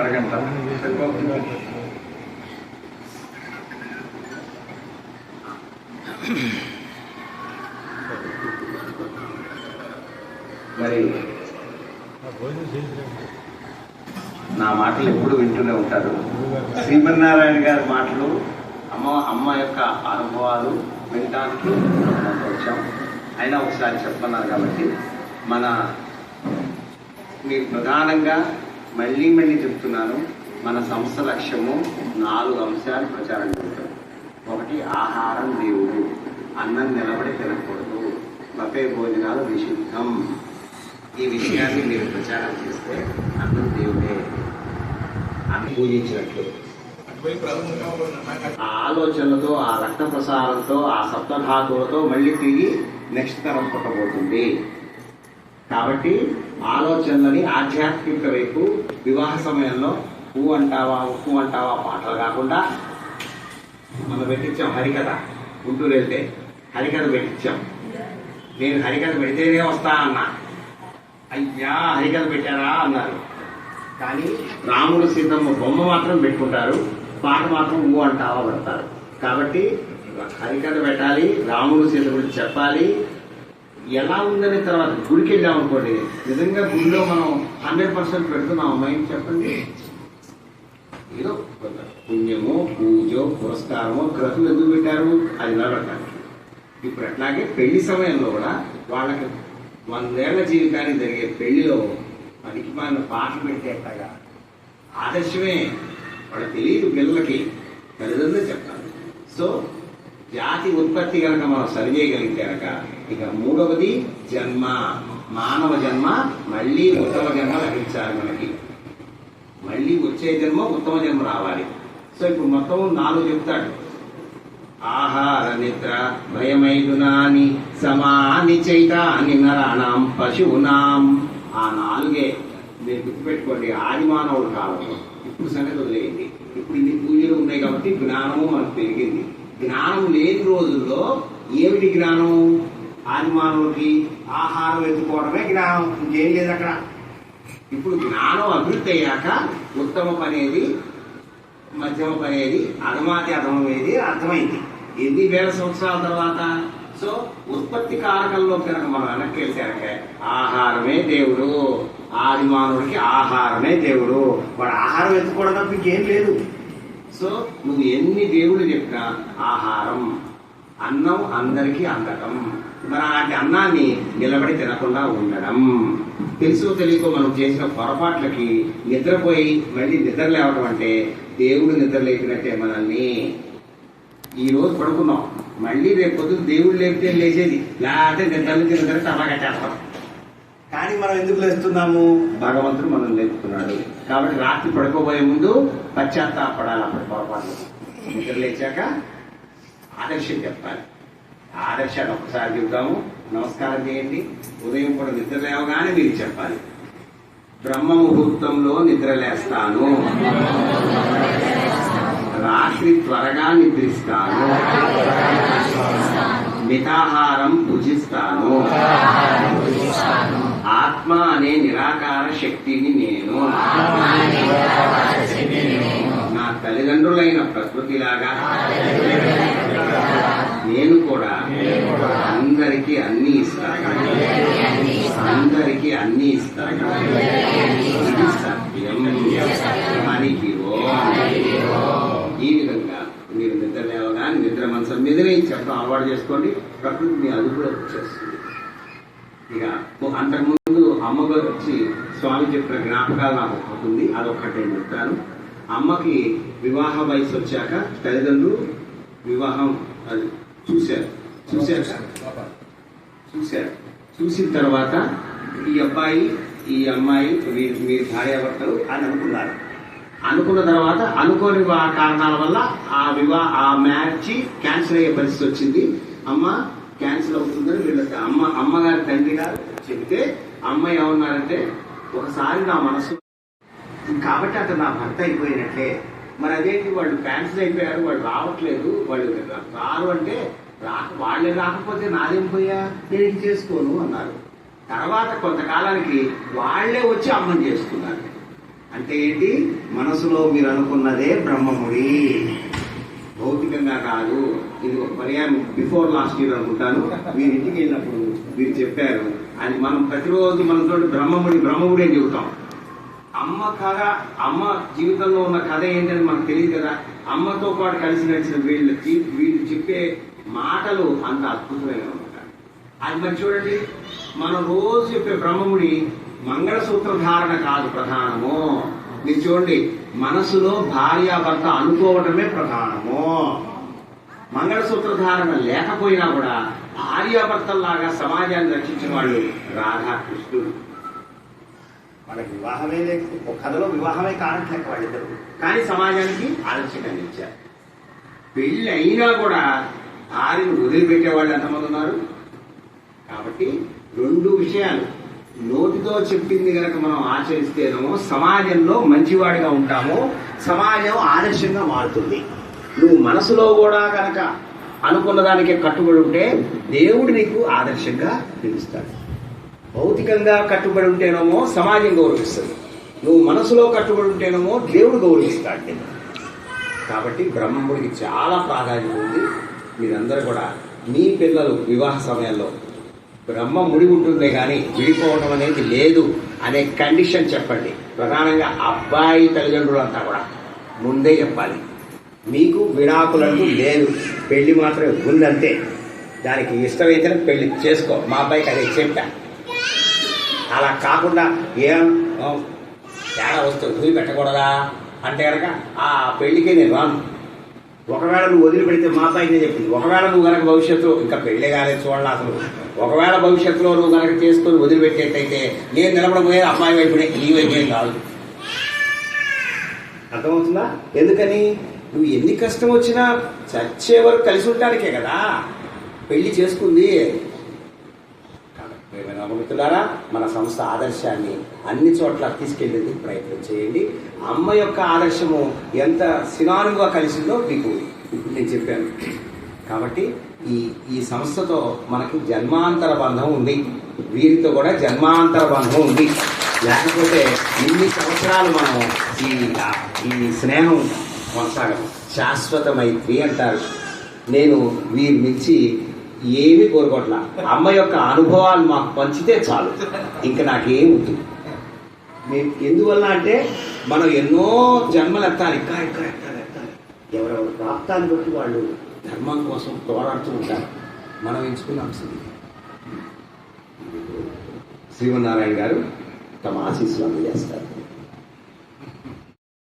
అరగంట సరిపోతుంది మరి నా మాటలు ఎప్పుడు వింటూనే ఉంటారు. శ్రీమన్నారాయణ గారి మాటలు అమ్మ అమ్మ యొక్క అనుభవాలు వినడానికి వచ్చాం. అయినా ఒకసారి చెప్పన్నారు కాబట్టి మన మీరు ప్రధానంగా మళ్ళీ మళ్ళీ చెప్తున్నాను మన సంస్థ లక్ష్యము నాలుగు అంశాలు ప్రచారం చేస్తాం ఒకటి ఆహారం దేవుడు. అన్నం నిలబడి తినకూడదు. బఫే భోజనాలు నిషిద్ధం. ఈ విషయాన్ని మీరు ప్రచారం చేస్తే అన్నం దేవుడే. అని పూజించినట్లు ఆ ఆలోచనలతో ఆ రక్త ప్రసారంతో ఆ సప్తధాతువులతో మళ్ళీ తిరిగి నెక్స్ట్ తరం పుట్టబోతుంది. కాబట్టి ఆలోచనలని ఆధ్యాత్మిక వైపు వివాహ సమయంలో పువ్వు అంటావా ఉప్పు అంటావా పాటలు కాకుండా మనం పెట్టించాం హరికథ. గుంటూరు వెళ్తే హరికథ పెట్టించాం. నేను హరికథ పెడితేనే వస్తా అన్నా. అయ్యా హరికథ పెట్టారా అన్నారు. కానీ రాముడు సీతమ్మ బొమ్మ మాత్రం పెట్టుకుంటారు పాట మాత్రం ఊ అంటావా పెడతారు. కాబట్టి హరికథ పెట్టాలి రాముడు సీత గురించి చెప్పాలి ఎలా ఉందనే తర్వాత గుడికి వెళ్ళామనుకోండి నిజంగా గుడిలో మనం హండ్రెడ్ పర్సెంట్ పెడుతున్నాం అమ్మాయి చెప్పండి. ఏదో పుణ్యమో పూజో పురస్కారమో క్రతులు ఎందుకు పెట్టారు? అది నిలబెట్టాలి ఇప్పుడు అట్లాగే పెళ్ళి సమయంలో కూడా వాళ్ళకి వందేళ్ళ జీవితానికి జరిగే పెళ్ళిలో పనికి మన పాటలు పెట్టేట్టగా ఆదర్శమే. వాళ్ళ తెలియదు పిల్లలకి. తల్లిదండ్రులు చెప్తారు. సో జాతి ఉత్పత్తి కనుక మనం సరిచేయగలిగితే కనుక ఇక మూడవది జన్మ. మానవ జన్మ మళ్ళీ ఉత్తమ జన్మ లభించాలి మనకి. మళ్ళీ వచ్చే జన్మ ఉత్తమ జన్మ రావాలి. సో ఇప్పుడు మొత్తం నాలుగు చెప్తాడు. ఆహార నిద్ర భయమైదునాని సమాని చైతాని నరాణం పశువునాం. ఆ నాలుగే మీరు గుర్తుపెట్టుకోండి ఆది మానవుడు కాలంలో ఇప్పుడు సంగతి వదిలేయండి. ఇప్పుడు ఇన్ని పూజలు ఉన్నాయి కాబట్టి జ్ఞానము మనకు పెరిగింది. జ్ఞానం లేని రోజుల్లో ఏమిటి జ్ఞానం? ఆదిమానవుడికి ఆహారం ఎత్తుకోవడమే జ్ఞానం. ఇంకేం లేదు అక్కడ. ఇప్పుడు జ్ఞానం అభివృద్ధి అయ్యాక ఉత్తమ పనేది మధ్యమ పనేది అధమాతి అధమమేది అర్థమైంది. ఎన్ని వేల సంవత్సరాల తర్వాత? సో ఉత్పత్తి కారకంలో కనుక మనం వెనక్కి వెళ్తే ఆహారమే దేవుడు. ఆది మానవుడికి ఆహారమే దేవుడు. వాడు ఆహారం ఎత్తుకోవడం తప్ప ఇంకేం లేదు. సో నువ్వు ఎన్ని దేవుడు చెప్పినా ఆహారం అన్నం అందరికీ అందకం. మరి అలాంటి అన్నాన్ని నిలబడి తినకుండా ఉండడం. తెలుసో తెలియకో మనం చేసిన పొరపాట్లకి నిద్రపోయి మళ్ళీ నిద్ర లేవడం అంటే దేవుడు నిద్ర లేపినట్టే మనల్ని. ఈ రోజు పడుకున్నాం. మళ్ళీ రేపు పొద్దున దేవుడు లేపితే లేచేది. లేకపోతే నిద్ర నుంచి నిద్ర చేస్తాం కానీ మనం ఎందుకు లేస్తున్నాము? భగవంతుడు మనం లేపుతున్నాడు. కాబట్టి రాత్రి పడుకోబోయే ముందు పశ్చాత్తాపడాలి అప్పటి పొరపాటు నిద్ర లేచాక ఆదర్శం చెప్పాలి. ఆదర్శాలు ఒక్కసారి చెబుతాము నమస్కారం చేయండి. ఉదయం కూడా నిద్ర లేవగానే మీరు చెప్పాలి. బ్రహ్మ ముహూర్తంలో నిద్ర లేస్తాను. రాత్రి త్వరగా నిద్రిస్తాను. మితాహారం భుజిస్తాను. ఆత్మ అనే నిరాకార శక్తిని నేను. నా తల్లిదండ్రులైన ప్రకృతిలాగా. నేను కూడా అందరికీ అన్ని ఇస్తాను. అందరికీ అన్ని ఇస్తాను. ఇది సత్యం. ఈ విధంగా మీరు నిద్ర లేవగానే నిద్ర మనసం మీదనే చెప్పడం అలవాటు చేసుకోండి. ప్రకృతి మీ అదుపులో వచ్చేస్తుంది. ఇక అంతకుముందు అమ్మగారు వచ్చి స్వామి చెప్పిన జ్ఞాపకాలు నాకు ఒకటి ఉంది నేను చెప్తాను. అమ్మకి వివాహ వయసు వచ్చాక తల్లిదండ్రులు వివాహం అది చూశారు. చూశారు చూశారు. చూసిన తర్వాత ఈ అబ్బాయి ఈ అమ్మాయి వీరి వీరి భార్యాభర్తలు అని అనుకున్నారు. అనుకున్న తర్వాత అనుకోని కారణాల వల్ల ఆ వివాహ ఆ మ్యాచ్ క్యాన్సిల్ అయ్యే పరిస్థితి వచ్చింది. అమ్మ క్యాన్సిల్ అవుతుందని వీళ్ళకి అమ్మ అమ్మగారి తండ్రి గారు చెబితే అమ్మ ఏమన్నారంటే ఒకసారి నా మనసు కాబట్టి అతను నా భర్త అయిపోయినట్లే మరి అదేంటి వాళ్ళు క్యాన్సిల్ అయిపోయారు వాళ్ళు రావట్లేదు వాళ్ళు రారు అంటే రాక వాళ్ళే రాకపోతే నాదేం పోయా? నేను ఇది చేసుకోను అన్నారు. తర్వాత కొంతకాలానికి వాళ్ళే వచ్చి అమ్మం చేసుకున్నారు అంటే ఏంటి? మనసులో మీరు అనుకున్నదే బ్రహ్మముడి. భౌతికంగా కాదు. ఇది ఒక పర్యాయం. బిఫోర్ లాస్ట్ ఇయర్ అనుకుంటాను. మీరు ఇంటికి వెళ్ళినప్పుడు మీరు చెప్పారు. అది మనం ప్రతిరోజు మనతో బ్రహ్మముడి బ్రహ్మముడి అని చెబుతాం. అమ్మ కథ అమ్మ జీవితంలో ఉన్న కథ ఏంటని మనకు తెలియదు కదా. అమ్మతో పాటు కలిసి నడిచిన వీళ్ళ వీళ్ళు చెప్పే మాటలు అంత అద్భుతమైన ఉంటాయి అది మరి చూడండి మనం రోజు చెప్పే బ్రహ్మముడి మంగళసూత్ర ధారణ కాదు ప్రధానము. మీరు చూడండి మనసులో భార్యాభర్త అనుకోవటమే ప్రధానము. మంగళసూత్ర ధారణ లేకపోయినా కూడా భార్యాభర్తల్లాగా సమాజాన్ని రక్షించిన వాళ్ళు రాధాకృష్ణుడు. వాళ్ళకి వివాహమే లేదు. ఒక కథలో వివాహమే కానట్లేక వాళ్ళిద్దరు. కానీ సమాజానికి ఆదర్శంగా నిలిచారు పెళ్ళి అయినా కూడా భార్యను వదిలిపెట్టే వాళ్ళు ఎంతమంది ఉన్నారు? కాబట్టి రెండు విషయాలు. నోటితో చెప్పింది కనుక మనం ఆచరిస్తేనేమో సమాజంలో మంచివాడిగా ఉంటామో సమాజం ఆదర్శంగా మారుతుంది. నువ్వు మనసులో కూడా కనుక అనుకున్న దానికే కట్టుబడి ఉంటే దేవుడు నీకు ఆదర్శంగా నిలుస్తాడు. భౌతికంగా కట్టుబడి ఉంటేనేమో సమాజం గౌరవిస్తుంది. నువ్వు మనసులో కట్టుబడి ఉంటేనేమో దేవుడు గౌరవిస్తాడు నేను కాబట్టి బ్రహ్మముడికి చాలా ప్రాధాన్యత ఉంది. మీరందరూ కూడా మీ పిల్లలు వివాహ సమయంలో బ్రహ్మ ముడి ఉంటుందే కానీ విడిపోవడం అనేది లేదు అనే కండిషన్ చెప్పండి. ప్రధానంగా అబ్బాయి తల్లిదండ్రులు అంతా కూడా ముందే చెప్పాలి. మీకు విడాకులంటూ లేదు. పెళ్ళి మాత్రమే ఉందంతే దానికి ఇష్టమైతేనే పెళ్ళి చేసుకో. మా అబ్బాయికి అదే చెప్పా. అలా కాకుండా ఏం? తేడా వస్తే వదిలి పెట్టకూడదా? అంటే కనుక ఆ పెళ్ళికి నేను రాను. ఒకవేళ నువ్వు వదిలిపెడితే మా అబ్బాయినే చెప్పింది. ఒకవేళ నువ్వు కనుక భవిష్యత్తులో ఇంకా పెళ్ళి కాలేదు చూడాలి అసలు. ఒకవేళ భవిష్యత్తులో నువ్వు కనుక చేసుకొని వదిలిపెట్టేటైతే నేను నిలబడబోయేది అమ్మాయి వైపునే ఈ వైపునే కాదు. అర్థమవుతుందా? ఎందుకని? నువ్వు ఎన్ని కష్టం వచ్చినా చచ్చే వరకు కలిసి ఉండడానికే కదా. పెళ్ళి చేసుకుంది. మిత్రులారా మన సంస్థ ఆదర్శాన్ని అన్ని చోట్ల తీసుకెళ్ళేందుకు ప్రయత్నం చేయండి. అమ్మ యొక్క ఆదర్శము ఎంత సినానుగా కలిసిందో మీకు ఇప్పుడు నేను చెప్పాను. కాబట్టి ఈ ఈ సంస్థతో మనకి జన్మాంతర బంధం ఉంది. వీరితో కూడా జన్మాంతర బంధం ఉంది. లేకపోతే ఇన్ని సంవత్సరాలు మనం ఈ ఈ స్నేహం కొనసాగం శాశ్వత మైత్రి అంటారు. నేను వీరి నుంచి ఏమీ కోరుకోట్ల. అమ్మ యొక్క అనుభవాలు మాకు పంచితే చాలు. ఇంకా నాకేం ఉంది మేము ఎందువల్ల అంటే మనం ఎన్నో జన్మలు ఎత్తాలి. ఇంకా ఇంకా ఎత్తాలి ఎత్తాలి ఎవరెవరు ప్రాప్తాన్ని బట్టి వాళ్ళు ధర్మం కోసం పోరాడుతూ ఉంటారు. మనం ఎంచుకున్న అంశం శ్రీమన్నారాయణ గారు తమ ఆశీస్సులు అందజేస్తారు.